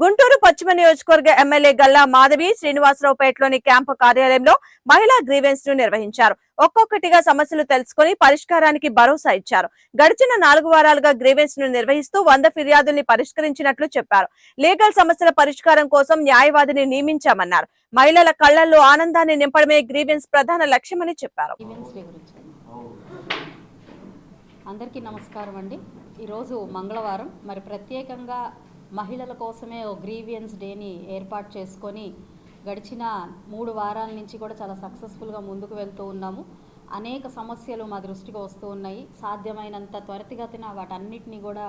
గుంటూరు పశ్చిమ నియోజకవర్గ ఎమ్మెల్యే గల్లా మాధవి శ్రీనివాసరావుపేటలోని క్యాంపు కార్యాలయంలో మహిళా గ్రీవెన్స్ను నిర్వహించారు. ఒక్కొక్కటిగా సమస్యలు తెలుసుకుని పరిష్కారానికి భరోసా ఇచ్చారు. గడిచిన నాలుగు వారాలుగా గ్రీవెన్స్ను నిర్వహిస్తూ వంద ఫిర్యాదుల్ని పరిష్కరించినట్లు చెప్పారు. లీగల్ సమస్యల పరిష్కారం కోసం న్యాయవాదిని నియమించామన్నారు. మహిళల కళ్ళల్లో ఆనందాన్ని నింపడమే గ్రీవెన్స్ ప్రధాన లక్ష్యమని చెప్పారు. అందరికీ నమస్కారం అండి. ఈరోజు మంగళవారం. మరి ప్రత్యేకంగా మహిళల కోసమే ఓ గ్రీవియన్స్ డేని ఏర్పాటు చేసుకొని గడిచిన మూడు వారాల నుంచి కూడా చాలా సక్సెస్ఫుల్గా ముందుకు వెళ్తూ ఉన్నాము. అనేక సమస్యలు మా దృష్టికి వస్తూ ఉన్నాయి. సాధ్యమైనంత త్వరితగతిన వాటన్నిటిని కూడా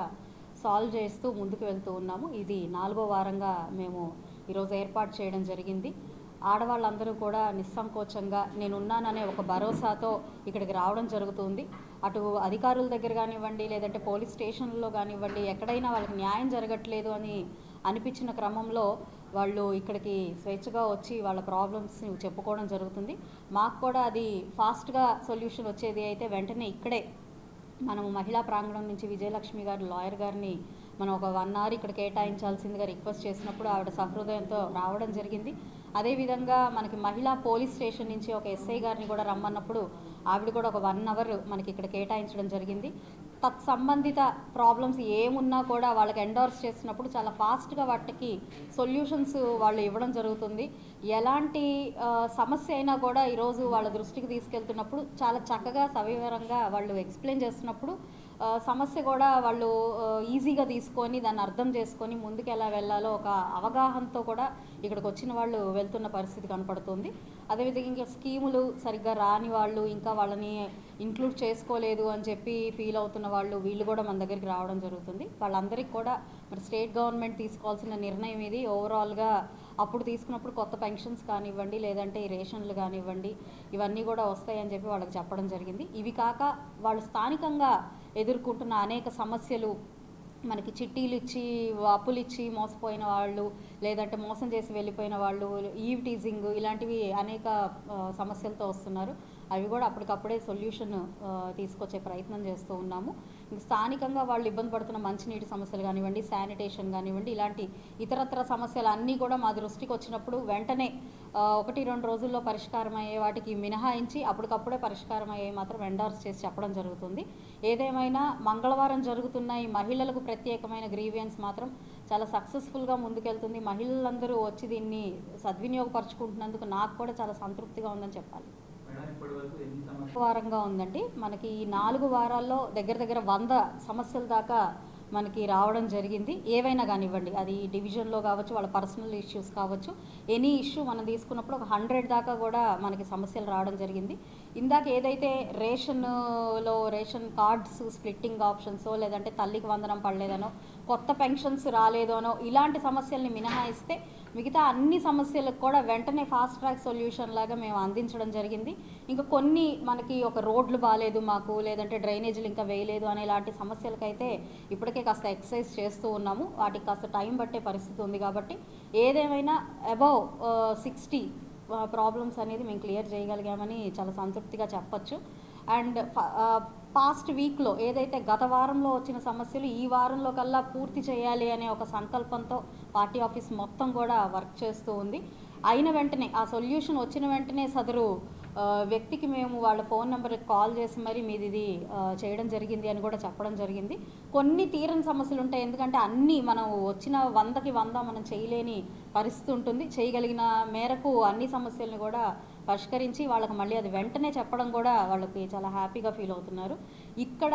సాల్వ్ చేస్తూ ముందుకు వెళ్తూ ఉన్నాము. ఇది నాలుగో వారంగా మేము ఈరోజు ఏర్పాటు చేయడం జరిగింది. ఆడవాళ్ళందరూ కూడా నిస్సంకోచంగా నేనున్నాననే ఒక భరోసాతో ఇక్కడికి రావడం జరుగుతుంది. అటు అధికారుల దగ్గర కానివ్వండి లేదంటే పోలీస్ స్టేషన్లో కానివ్వండి ఎక్కడైనా వాళ్ళకి న్యాయం జరగట్లేదు అని అనిపించిన క్రమంలో వాళ్ళు ఇక్కడికి స్వేచ్ఛగా వచ్చి వాళ్ళ ప్రాబ్లమ్స్ని చెప్పుకోవడం జరుగుతుంది. మాకు కూడా అది ఫాస్ట్గా సొల్యూషన్ వచ్చేది అయితే వెంటనే ఇక్కడే. మనము మహిళా ప్రాంగణం నుంచి విజయలక్ష్మి గారు లాయర్ గారిని మనం ఒక వన్ అవర్ ఇక్కడ కేటాయించాల్సిందిగా రిక్వెస్ట్ చేసినప్పుడు ఆవిడ సహృదయంతో రావడం జరిగింది. అదేవిధంగా మనకి మహిళా పోలీస్ స్టేషన్ నుంచి ఒక ఎస్ఐ గారిని కూడా రమ్మన్నప్పుడు ఆవిడ కూడా ఒక వన్ అవర్ మనకి ఇక్కడ కేటాయించడం జరిగింది. తత్సంబంధిత ప్రాబ్లమ్స్ ఏమున్నా కూడా వాళ్ళకి ఎండోర్స్ చేసినప్పుడు చాలా ఫాస్ట్గా వాటికి సొల్యూషన్స్ వాళ్ళు ఇవ్వడం జరుగుతుంది. ఎలాంటి సమస్య అయినా కూడా ఈరోజు వాళ్ళ దృష్టికి తీసుకెళ్తున్నప్పుడు చాలా చక్కగా సవివరంగా వాళ్ళు ఎక్స్ప్లెయిన్ చేస్తున్నప్పుడు సమస్య కూడా వాళ్ళు ఈజీగా తీసుకొని దాన్ని అర్థం చేసుకొని ముందుకు ఎలా వెళ్ళాలో ఒక అవగాహనతో కూడా ఇక్కడికి వచ్చిన వాళ్ళు వెళ్తున్న పరిస్థితి కనపడుతుంది. అదేవిధంగా ఇంకా స్కీములు సరిగ్గా రాని వాళ్ళు ఇంకా వాళ్ళని ఇంక్లూడ్ చేసుకోలేదు అని చెప్పి ఫీల్ అవుతున్న వాళ్ళు వీళ్ళు కూడా మన దగ్గరికి రావడం జరుగుతుంది. వాళ్ళందరికీ కూడా మరి స్టేట్ గవర్నమెంట్ తీసుకోవాల్సిన నిర్ణయం ఇది. ఓవరాల్గా అప్పుడు తీసుకున్నప్పుడు కొత్త పెన్షన్స్ కానివ్వండి లేదంటే ఈ రేషన్లు కానివ్వండి ఇవన్నీ కూడా వస్తాయని చెప్పి వాళ్ళకి చెప్పడం జరిగింది. ఇవి కాక వాళ్ళు స్థానికంగా ఎదుర్కొంటున్న అనేక సమస్యలు మనకి చిట్టీలు ఇచ్చి అప్పులు ఇచ్చి మోసపోయిన వాళ్ళు లేదంటే మోసం చేసి వెళ్ళిపోయిన వాళ్ళు ఈవ్ టీజింగ్ ఇలాంటివి అనేక సమస్యలతో వస్తున్నారు. అవి కూడా అప్పటికప్పుడే సొల్యూషన్ తీసుకొచ్చే ప్రయత్నం చేస్తూ ఉన్నాము. స్థానికంగా వాళ్ళు ఇబ్బంది పడుతున్న మంచినీటి సమస్యలు కానివ్వండి శానిటేషన్ కానివ్వండి ఇలాంటి ఇతరత్ర సమస్యలు అన్నీ కూడా మా దృష్టికి వచ్చినప్పుడు వెంటనే ఒకటి రెండు రోజుల్లో పరిష్కారం అయ్యే వాటికి మినహాయించి అప్పటికప్పుడే పరిష్కారం అయ్యే మాత్రం ఎండార్స్ చేసి చెప్పడం జరుగుతుంది. ఏదేమైనా మంగళవారం జరుగుతున్న ఈ మహిళలకు ప్రత్యేకమైన గ్రీవియన్స్ మాత్రం చాలా సక్సెస్ఫుల్గా ముందుకెళ్తుంది. మహిళలందరూ వచ్చి దీన్ని సద్వినియోగపరచుకుంటున్నందుకు నాకు కూడా చాలా సంతృప్తిగా ఉందని చెప్పాలి. వారంగా ఉందండి. మనకి ఈ నాలుగు వారాల్లో దగ్గర దగ్గర వంద సమస్యల దాకా మనకి రావడం జరిగింది. ఏవైనా కానివ్వండి అది డివిజన్లో కావచ్చు వాళ్ళ పర్సనల్ ఇష్యూస్ కావచ్చు ఎనీ ఇష్యూ మనం తీసుకున్నప్పుడు ఒక హండ్రెడ్ దాకా కూడా మనకి సమస్యలు రావడం జరిగింది. ఇందాక ఏదైతే రేషన్లో రేషన్ కార్డ్స్ స్ప్లిట్టింగ్ ఆప్షన్స్ లేదంటే తల్లికి వందనం పడలేదనో కొత్త పెన్షన్స్ రాలేదోనో ఇలాంటి సమస్యల్ని మినహాయిస్తే మిగతా అన్ని సమస్యలకు కూడా వెంటనే ఫాస్ట్ ట్రాక్ సొల్యూషన్ లాగా మేము అందించడం జరిగింది. ఇంకా కొన్ని మనకి ఒక రోడ్లు బాగాలేదు మాకు లేదంటే డ్రైనేజీలు ఇంకా వేయలేదు అనే ఇలాంటి సమస్యలకైతే ఇప్పటికే కాస్త ఎక్సర్సైజ్ చేస్తూ ఉన్నాము. వాటికి కాస్త టైం పట్టే పరిస్థితి ఉంది కాబట్టి ఏదేమైనా అబౌవ్ సిక్స్టీ ప్రాబ్లమ్స్ అనేది మేము క్లియర్ చేయగలిగామని చాలా సంతృప్తిగా చెప్పచ్చు. అండ్ పాస్ట్ వీక్లో ఏదైతే గత వారంలో వచ్చిన సమస్యలు ఈ వారంలో కల్లా పూర్తి చేయాలి అనే ఒక సంకల్పంతో పార్టీ ఆఫీస్ మొత్తం కూడా వర్క్ చేస్తూ ఉంది. అయిన వెంటనే ఆ సొల్యూషన్ వచ్చిన వెంటనే సదరు వ్యక్తికి మేము వాళ్ళ ఫోన్ నెంబర్కి కాల్ చేసి మరి మీది ఇది చేయడం జరిగింది అని కూడా చెప్పడం జరిగింది. కొన్ని తీరని సమస్యలు ఉంటాయి. ఎందుకంటే అన్నీ మనం వచ్చిన వందకి వంద మనం చేయలేని పరిస్థితి ఉంటుంది. చేయగలిగిన మేరకు అన్ని సమస్యలను కూడా పరిష్కరించి వాళ్ళకి మళ్ళీ అది వెంటనే చెప్పడం కూడా వాళ్ళకి చాలా హ్యాపీగా ఫీల్ అవుతున్నారు. ఇక్కడ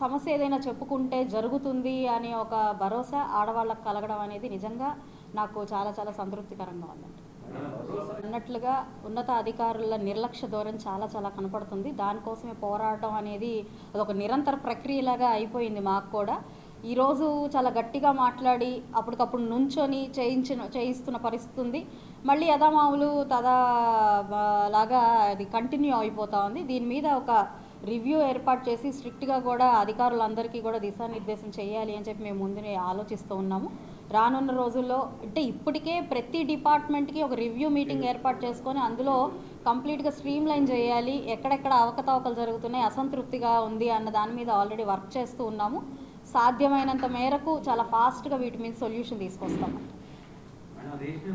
సమస్య ఏదైనా చెప్పుకుంటే జరుగుతుంది అనే ఒక భరోసా ఆడవాళ్ళకి కలగడం అనేది నిజంగా నాకు చాలా చాలా సంతృప్తికరంగా ఉందండి. అన్నట్లుగా ఉన్నత అధికారుల నిర్లక్ష్య ధోరణి చాలా చాలా కనపడుతుంది. దానికోసమే పోరాటం అనేది అదొక నిరంతర ప్రక్రియలాగా అయిపోయింది మాకు కూడా. ఈరోజు చాలా గట్టిగా మాట్లాడి అప్పటికప్పుడు నుంచొని చేయించిన చేయిస్తున్న పరిస్థితి ఉంది మళ్ళీ యథామావులు తదా లాగా అది కంటిన్యూ అయిపోతూ ఉంది. దీని మీద ఒక రివ్యూ ఏర్పాటు చేసి స్ట్రిక్ట్గా కూడా అధికారులందరికీ కూడా దిశానిర్దేశం చేయాలి అని చెప్పి మేము ముందునే ఆలోచిస్తూ ఉన్నాము. రానున్న రోజుల్లో అంటే ఇప్పటికే ప్రతి డిపార్ట్మెంట్కి ఒక రివ్యూ మీటింగ్ ఏర్పాటు చేసుకొని అందులో కంప్లీట్గా స్ట్రీమ్ లైన్ చేయాలి ఎక్కడెక్కడ అవకతవకలు జరుగుతున్నాయి అసంతృప్తిగా ఉంది అన్న దాని మీద ఆల్రెడీ వర్క్ చేస్తూ ఉన్నాము. సాధ్యమైనంత మేరకు చాలా ఫాస్ట్గా వీటి మీద సొల్యూషన్ తీసుకొస్తాము.